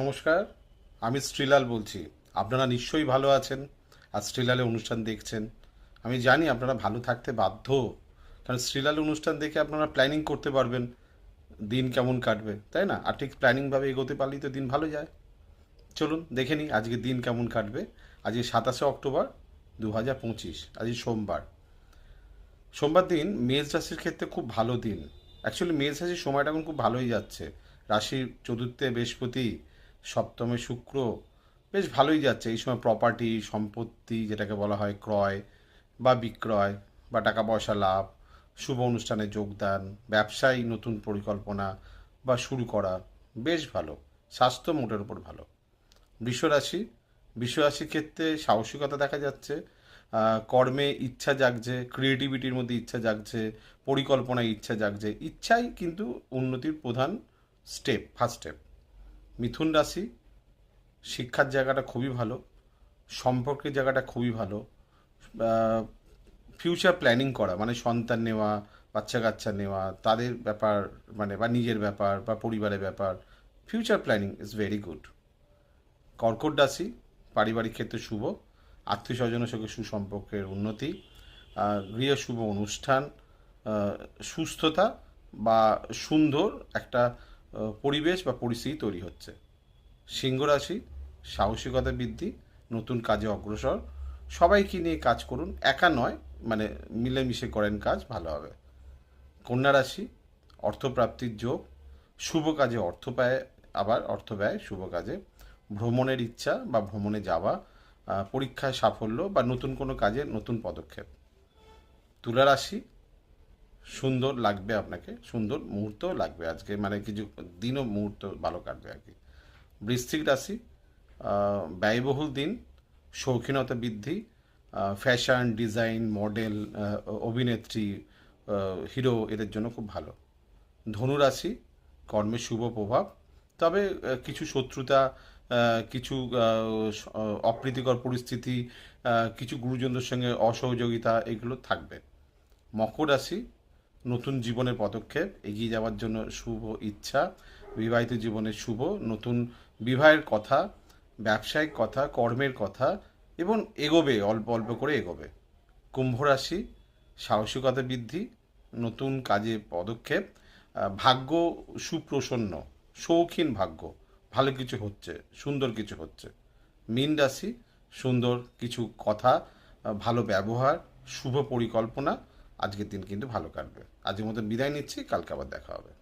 নমস্কার, আমি শ্রীলাল বলছি। আপনারা নিশ্চয়ই ভালো আছেন আর শ্রীলালের অনুষ্ঠান দেখছেন। আমি জানি আপনারা ভালো থাকতে বাধ্য, কারণ শ্রীলাল অনুষ্ঠান দেখে আপনারা প্ল্যানিং করতে পারবেন, দিন কেমন কাটবে, তাই না? আর ঠিক প্ল্যানিংভাবে এগোতে পারলেই তো দিন ভালো যায়। চলুন, দেখে নিই আজকে দিন কেমন কাটবে। আজকে সাতাশে অক্টোবর দু হাজার পঁচিশ আজকে সোমবার। সোমবার দিন মেষ রাশির ক্ষেত্রে খুব ভালো দিন। অ্যাকচুয়ালি মেষ রাশির সময়টা এখন খুব ভালোই যাচ্ছে। রাশির চতুর্থে বৃহস্পতি সপ্তমে শুক্র, বেশ ভালোই যাচ্ছে। এই সময় প্রপার্টি সম্পত্তি যেটাকে বলা হয় ক্রয় বা বিক্রয় বা টাকা পয়সা লাভ, শুভ অনুষ্ঠানে যোগদান, ব্যবসায়ী নতুন পরিকল্পনা বা শুরু করা বেশ ভালো। স্বাস্থ্য মোটের উপর ভালো। বিশ্বরাশি বৃষরাশির ক্ষেত্রে সাহসিকতা দেখা যাচ্ছে। কর্মে ইচ্ছা জাগছে ক্রিয়েটিভিটির মধ্যে ইচ্ছা জাগছে, পরিকল্পনায় ইচ্ছা জাগছে। ইচ্ছাই কিন্তু উন্নতির প্রধান স্টেপ ফার্স্ট স্টেপ মিথুন রাশি, শিক্ষার জায়গাটা খুবই ভালো, সম্পর্কের জায়গাটা খুবই ভালো ফিউচার প্ল্যানিং করা মানে সন্তান নেওয়া, বাচ্চা কাচ্চা নেওয়া, তাদের ব্যাপার মানে বা নিজের ব্যাপার, বা পরিবারের ব্যাপার future planning is very good কর্কট রাশি, পারিবারিক ক্ষেত্রে শুভ, আত্মীয় স্বজনের সঙ্গে সুসম্পর্কের উন্নতি গৃহ শুভ অনুষ্ঠান সুস্থতা, বা সুন্দর একটা পরিবেশ বা পরিস্থিতি তৈরি হচ্ছে। সিংহ রাশি, সাহসিকতা বৃদ্ধি, নতুন কাজে অগ্রসর সবাইকে নিয়ে কাজ করুন? একা নয় মানে মিলেমিশে করেন কাজ, ভালো হবে। কন্যা রাশি, অর্থপ্রাপ্তির যোগ, শুভ কাজে অর্থ পায়, আবার অর্থ ব্যয়, শুভ কাজে। ভ্রমণের ইচ্ছা বা ভ্রমণে যাওয়া পরীক্ষায় সাফল্য বা নতুন কোনো কাজে নতুন পদক্ষেপ। তুলা রাশি সুন্দর লাগবে আপনাকে, সুন্দর মুহূর্ত লাগবে আজকে মানে কিছু দিনও মুহূর্ত ভালো কাটবে আর কি। বৃশ্চিক রাশি ব্যয়বহুল দিন, শৌখিনতা বৃদ্ধি ফ্যাশন ডিজাইন মডেল অভিনেত্রী হিরো এদের জন্য খুব ভালো। ধনুরাশি কর্মের শুভ প্রভাব, তবে কিছু শত্রুতা কিছু অপ্রীতিকর পরিস্থিতি কিছু গুরুজনদের সঙ্গে অসহযোগিতা, এগুলো থাকবে। মকর রাশি নতুন জীবনের পদক্ষেপ, এগিয়ে যাওয়ার জন্য শুভ ইচ্ছা, বিবাহিত জীবনের শুভ, নতুন বিবাহের কথা, ব্যবসায়িক কথা, কর্মের কথা এবং এগোবে, অল্প অল্প করে এগোবে। কুম্ভ রাশি, সাহসিকতা বৃদ্ধি, নতুন কাজে পদক্ষেপ ভাগ্য সুপ্রসন্ন, শৌখিন ভাগ্য, ভালো কিছু হচ্ছে, সুন্দর কিছু হচ্ছে। মীন রাশি, সুন্দর কিছু কথা ভালো ব্যবহার, শুভ পরিকল্পনা আজকের দিন কিন্তু ভালো কাটবে। আজকের মতন বিদায় নিচ্ছি কালকে আবার দেখা হবে।